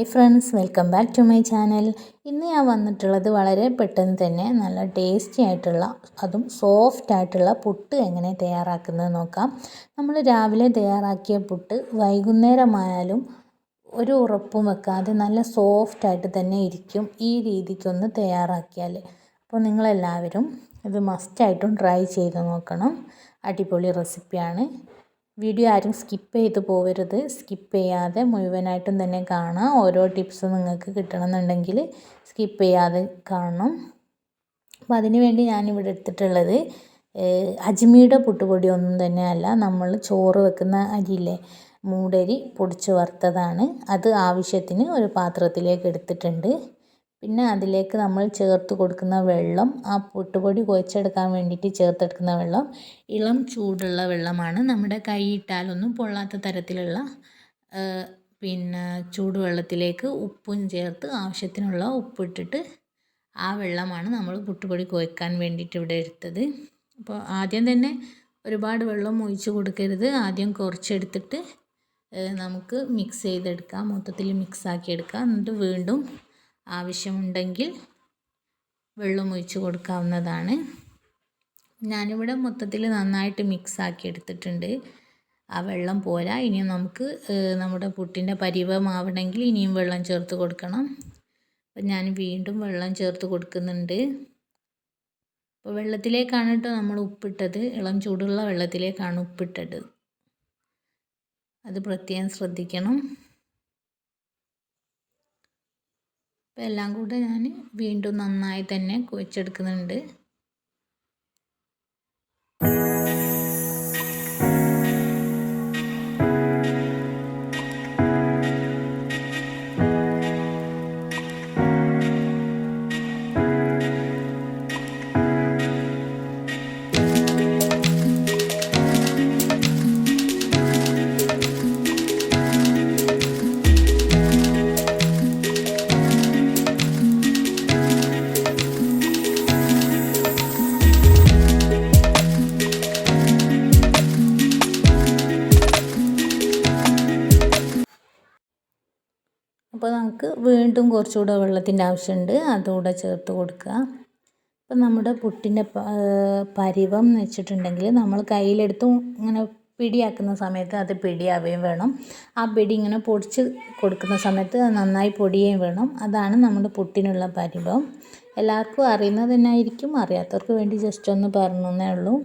Hi friends welcome back to my channel. ഇന്ന് ഞാൻ വന്നിട്ടുള്ളത് വളരെ പെട്ടെന്ന് തന്നെ നല്ല ടേസ്റ്റി ആയിട്ടുള്ള അതും സോഫ്റ്റ് ആയിട്ടുള്ള പുട്ട് എങ്ങനെ തയ്യാറാക്കുന്നത് നോക്കാം. നമ്മൾ രാവിലെ തയ്യാറാക്കിയ പുട്ട് വൈകുന്നേരമായാലും ഒരു ഉറപ്പും വെക്കാതെ നല്ല സോഫ്റ്റ് ആയിട്ട് തന്നെ ഇരിക്കും ഈ രീതിക്കൊന്ന് തയ്യാറാക്കിയാൽ. അപ്പോൾ നിങ്ങളെല്ലാവരും ഇത് മസ്റ്റായിട്ടും ട്രൈ ചെയ്ത് നോക്കണം. അടിപൊളി റെസിപ്പിയാണ്. വീഡിയോ ആരും സ്കിപ്പ് ചെയ്ത് പോകരുത് സ്കിപ്പ് ചെയ്യാതെ മുഴുവനായിട്ടും തന്നെ കാണാം. ഓരോ ടിപ്സ് നിങ്ങൾക്ക് കിട്ടണമെന്നുണ്ടെങ്കിൽ സ്കിപ്പ് ചെയ്യാതെ കാണണം. അപ്പോൾ അതിന് വേണ്ടി ഞാനിവിടെ എടുത്തിട്ടുള്ളത് അജ്മിയുടെ പുട്ടുപൊടി ഒന്നും തന്നെ അല്ല. നമ്മൾ ചോറ് വെക്കുന്ന അരിയില്ലേ മൂടരി പൊടിച്ച് വറുത്തതാണ്. അത് ആവശ്യത്തിന് ഒരു പാത്രത്തിലേക്ക് എടുത്തിട്ടുണ്ട്. പിന്നെ അതിലേക്ക് നമ്മൾ ചേർത്ത് കൊടുക്കുന്ന വെള്ളം ആ പുട്ടുപൊടി കുഴച്ചെടുക്കാൻ വേണ്ടിയിട്ട് ചേർത്തെടുക്കുന്ന വെള്ളം ഇളം ചൂടുള്ള വെള്ളമാണ്. നമ്മുടെ കൈയിട്ടാലൊന്നും പൊള്ളാത്ത തരത്തിലുള്ള പിന്നെ ചൂടുവെള്ളത്തിലേക്ക് ഉപ്പും ചേർത്ത് ആവശ്യത്തിനുള്ള ഉപ്പിട്ടിട്ട് ആ വെള്ളമാണ് നമ്മൾ പുട്ടുപൊടി കുഴക്കാൻ വേണ്ടിയിട്ട് ഇവിടെ എടുത്തത്. അപ്പോൾ ആദ്യം തന്നെ ഒരുപാട് വെള്ളം ഒഴിച്ച് കൊടുക്കരുത്. ആദ്യം കുറച്ചെടുത്തിട്ട് നമുക്ക് മിക്സ് ചെയ്തെടുക്കാം. മൊത്തത്തിൽ മിക്സ് ആക്കി എടുക്കാം എന്നിട്ട് വീണ്ടും ആവശ്യമുണ്ടെങ്കിൽ വെള്ളം ഒഴിച്ച് കൊടുക്കാവുന്നതാണ്. ഞാനിവിടെ മൊത്തത്തിൽ നന്നായിട്ട് മിക്സ് ആക്കി എടുത്തിട്ടുണ്ട്. ആ വെള്ളം പോരാ. ഇനിയും നമുക്ക് നമ്മുടെ പുട്ടിന്റെ പരിവമാവണമെങ്കിൽ ഇനിയും വെള്ളം ചേർത്ത് കൊടുക്കണം. അപ്പം ഞാൻ വീണ്ടും വെള്ളം ചേർത്ത് കൊടുക്കുന്നുണ്ട്. അപ്പോൾ വെള്ളത്തിലേക്കാണ് കേട്ടോ നമ്മൾ ഉപ്പിട്ടത്. ഇളം ചൂടുള്ള വെള്ളത്തിലേക്കാണ് ഉപ്പിട്ടത്. അത് പ്രത്യേകം ശ്രദ്ധിക്കണം. അപ്പോൾ എല്ലാം കൂടെ ഞാൻ വീണ്ടും നന്നായി തന്നെ കുഴച്ചെടുക്കുന്നുണ്ട്. നമുക്ക് വീണ്ടും കുറച്ചുകൂടെ വെള്ളത്തിന്റെ ആവശ്യമുണ്ട് അതുകൂടെ ചേർത്ത് കൊടുക്കുക. അപ്പോൾ നമ്മുടെ പുട്ടിന്റെ പരിവം എന്ന് വെച്ചിട്ടുണ്ടെങ്കിൽ നമ്മൾ കയ്യിലെടുത്ത് ഇങ്ങനെ പിടിയാക്കുന്ന സമയത്ത് അത് പിടിയാവുകയും വേണം. ആ പിടി ഇങ്ങനെ പൊടിച്ച് കൊടുക്കുന്ന സമയത്ത് നന്നായി പൊടിയുകയും വേണം. അതാണ് നമ്മുടെ പുട്ടിനുള്ള പരിവം. എല്ലാവർക്കും അറിയുന്നത് തന്നെ ആയിരിക്കും അറിയാത്തവർക്ക് വേണ്ടി ജസ്റ്റ് ഒന്ന് പറഞ്ഞേ ഉള്ളൂ.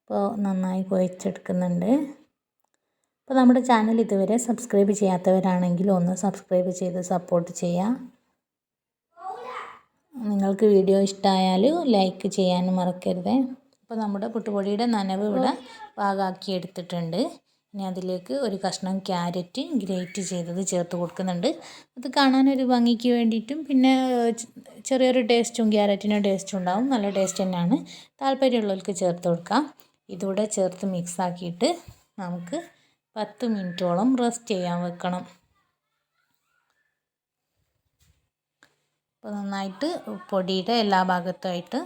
അപ്പോൾ നന്നായി കുഴച്ചെടുക്കുന്നുണ്ട്. അപ്പോൾ നമ്മുടെ ചാനൽ ഇതുവരെ സബ്സ്ക്രൈബ് ചെയ്യാത്തവരാണെങ്കിൽ ഒന്ന് സബ്സ്ക്രൈബ് ചെയ്ത് സപ്പോർട്ട് ചെയ്യുക. നിങ്ങൾക്ക് വീഡിയോ ഇഷ്ടമായാൽ ലൈക്ക് ചെയ്യാനും മറക്കരുത്. അപ്പോൾ നമ്മുടെ പുട്ടുപൊടിയുടെ നനവ് ഇവിടെ പാകാക്കി എടുത്തിട്ടുണ്ട്. ഇനി അതിലേക്ക് ഒരു കഷ്ണം ക്യാരറ്റ് ഗ്രേറ്റ് ചെയ്തത് ചേർത്ത് കൊടുക്കുന്നുണ്ട്. അത് കാണാനൊരു ഭംഗിക്ക് വേണ്ടിയിട്ടും പിന്നെ ചെറിയൊരു ടേസ്റ്റും ക്യാരറ്റിന് ടേസ്റ്റും ഉണ്ടാവും. നല്ല ടേസ്റ്റ് തന്നെയാണ്. താല്പര്യമുള്ളവർക്ക് ചേർത്ത് കൊടുക്കാം. ഇതുകൂടെ ചേർത്ത് മിക്സാക്കിയിട്ട് നമുക്ക് പത്ത് മിനിറ്റോളം റെസ്റ്റ് ചെയ്യാൻ വെക്കണം. അപ്പോൾ നന്നായിട്ട് പൊടിയുടെ എല്ലാ ഭാഗത്തുമായിട്ട്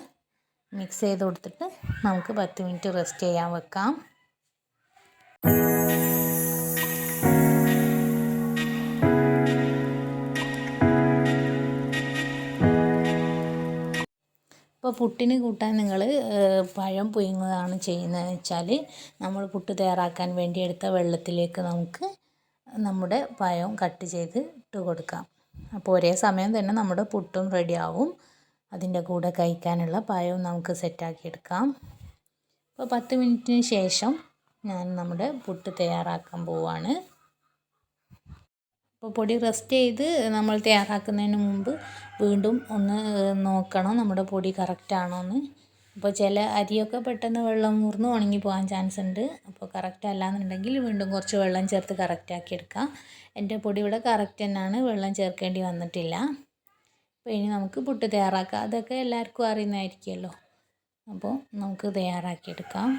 മിക്സ് ചെയ്ത് കൊടുത്തിട്ട് നമുക്ക് പത്ത് മിനിറ്റ് റെസ്റ്റ് ചെയ്യാൻ വെക്കാം. അപ്പോൾ പുട്ടിന് കൂട്ടാൻ നിങ്ങൾ പഴം പുഴുങ്ങുകയാണ് ചെയ്യുന്നത് വെച്ചാൽ നമ്മൾ പുട്ട് തയ്യാറാക്കാൻ വേണ്ടി എടുത്ത വെള്ളത്തിലേക്ക് നമുക്ക് നമ്മുടെ പഴം കട്ട് ചെയ്ത് ഇട്ട് കൊടുക്കാം. അപ്പോൾ ഒരേ സമയം തന്നെ നമ്മുടെ പുട്ടും റെഡിയാവും അതിന്റെ കൂടെ കഴിക്കാനുള്ള പഴവും നമുക്ക് സെറ്റാക്കി എടുക്കാം. അപ്പോൾ പത്ത് മിനിറ്റിന് ശേഷം ഞാൻ നമ്മുടെ പുട്ട് തയ്യാറാക്കാൻ പോവാണ്. അപ്പോൾ പൊടി റെസ്റ്റ് ചെയ്ത് നമ്മൾ തയ്യാറാക്കുന്നതിന് മുമ്പ് വീണ്ടും ഒന്ന് നോക്കണം നമ്മുടെ പൊടി കറക്റ്റാണോ എന്ന് അപ്പോൾ ചില അരിയൊക്കെ പെട്ടെന്ന് വെള്ളം മുറിന്ന് ഉണങ്ങി പോകാൻ ചാൻസ് ഉണ്ട്. അപ്പോൾ കറക്റ്റ് അല്ലാന്നുണ്ടെങ്കിൽ വീണ്ടും കുറച്ച് വെള്ളം ചേർത്ത് കറക്റ്റാക്കി എടുക്കാം. എന്റെ പൊടി ഇവിടെ കറക്റ്റ് തന്നെയാണ് വെള്ളം ചേർക്കേണ്ടി വന്നിട്ടില്ല. അപ്പോൾ ഇനി നമുക്ക് പുട്ട് തയ്യാറാക്കാം. അതൊക്കെ എല്ലാവർക്കും അറിയുന്നതായിരിക്കുമല്ലോ. അപ്പോൾ നമുക്ക് തയ്യാറാക്കിയെടുക്കാം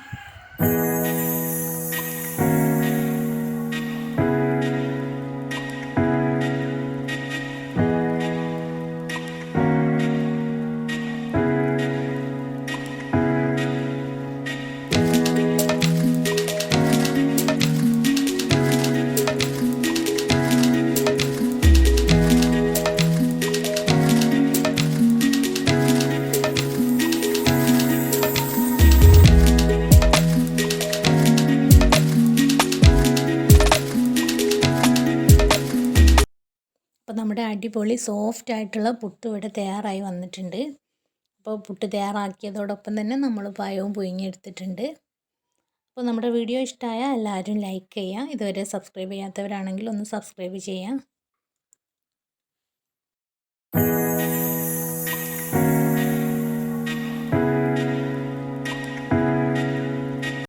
അടിപൊളി സോഫ്റ്റ് ആയിട്ടുള്ള പുട്ട് ഇവിടെ തയ്യാറായി വന്നിട്ടുണ്ട്. അപ്പോൾ പുട്ട് തയ്യാറാക്കിയതോടൊപ്പം തന്നെ നമ്മൾ പായവും പുഴുങ്ങിയെടുത്തിട്ടുണ്ട് അപ്പോൾ നമ്മുടെ വീഡിയോ ഇഷ്ടമായ എല്ലാവരും ലൈക്ക് ചെയ്യുക. ഇതുവരെ സബ്സ്ക്രൈബ് ചെയ്യാത്തവരാണെങ്കിൽ ഒന്ന് സബ്സ്ക്രൈബ് ചെയ്യുക.